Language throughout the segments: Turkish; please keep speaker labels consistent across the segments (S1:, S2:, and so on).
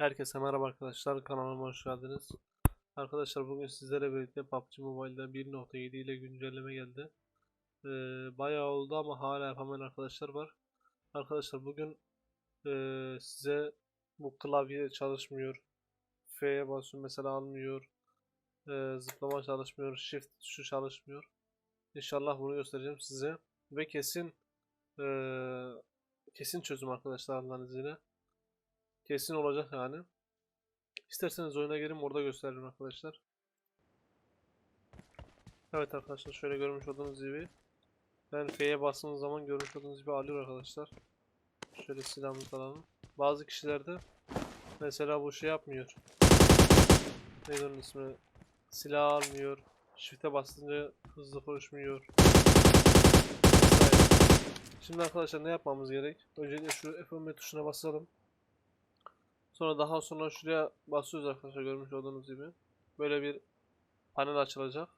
S1: Herkese merhaba arkadaşlar kanalıma hoş geldiniz. Arkadaşlar bugün sizlere birlikte PUBG Mobile'da 1.7 ile güncelleme geldi. Ee, bayağı oldu ama hala yapamayan arkadaşlar var. Arkadaşlar bugün ee, size bu klavye çalışmıyor. F'ye basıyorum mesela almıyor. Ee, zıplama çalışmıyor. Shift tuşu çalışmıyor. İnşallah bunu göstereceğim size. Ve kesin ee, kesin çözüm arkadaşlar Allah'ın izniyle. Kesin olacak yani. İsterseniz oyuna girin orada gösteririm arkadaşlar. Evet arkadaşlar şöyle görmüş olduğunuz gibi ben F'ye bastığınız zaman görmüş olduğunuz gibi alıyor arkadaşlar. Şöyle silahımızı alalım. Bazı kişilerde mesela bu şey yapmıyor. Neydi onun ismi? Silah almıyor. Shift'e bastınca hızlı koşmuyor. Şimdi arkadaşlar ne yapmamız gerek? Öncelikle şu F11 tuşuna basalım. Sonra daha sonra şuraya basıyoruz arkadaşlar görmüş olduğunuz gibi. Böyle bir panel açılacak.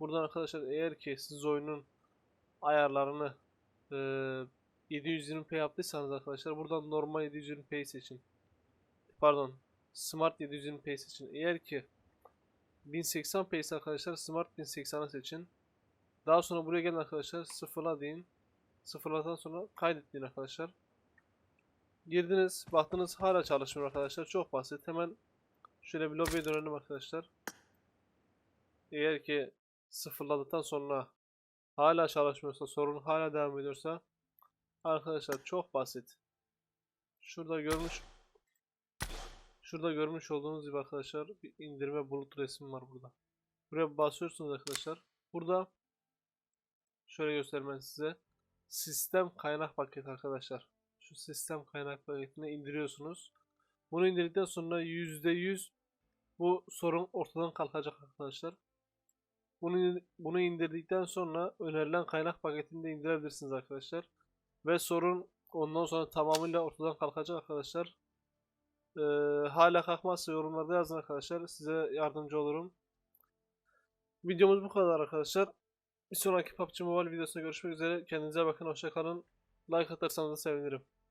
S1: Buradan arkadaşlar eğer ki siz oyunun ayarlarını eee 720p yaptıysanız arkadaşlar buradan normal 720p seçin. Pardon. Smart 720p seçin. Eğer ki 1080p ise arkadaşlar Smart 1080'ı seçin. Daha sonra buraya gelin arkadaşlar sıfırla deyin. Sıfırladan sonra kaydet arkadaşlar. Girdiniz, baktınız hala çalışmıyor arkadaşlar. Çok basit. Hemen şöyle bir lobiye dönelim arkadaşlar. Eğer ki sıfırladıktan sonra hala çalışmıyorsa, sorun hala devam ediyorsa arkadaşlar çok basit. Şurada görmüş Şurada görmüş olduğunuz gibi arkadaşlar bir indirme bulut resmi var burada. Buraya basıyorsunuz arkadaşlar. Burada şöyle göstermem size. Sistem kaynak paketi arkadaşlar şu sistem kaynak paketine indiriyorsunuz. Bunu indirdikten sonra %100 bu sorun ortadan kalkacak arkadaşlar. Bunu, bunu indirdikten sonra önerilen kaynak paketini de indirebilirsiniz arkadaşlar. Ve sorun ondan sonra tamamıyla ortadan kalkacak arkadaşlar. Ee, hala kalkmazsa yorumlarda yazın arkadaşlar. Size yardımcı olurum. Videomuz bu kadar arkadaşlar. Bir sonraki PUBG Mobile videosunda görüşmek üzere. Kendinize bakın. Hoşçakalın. Like atarsanız da sevinirim.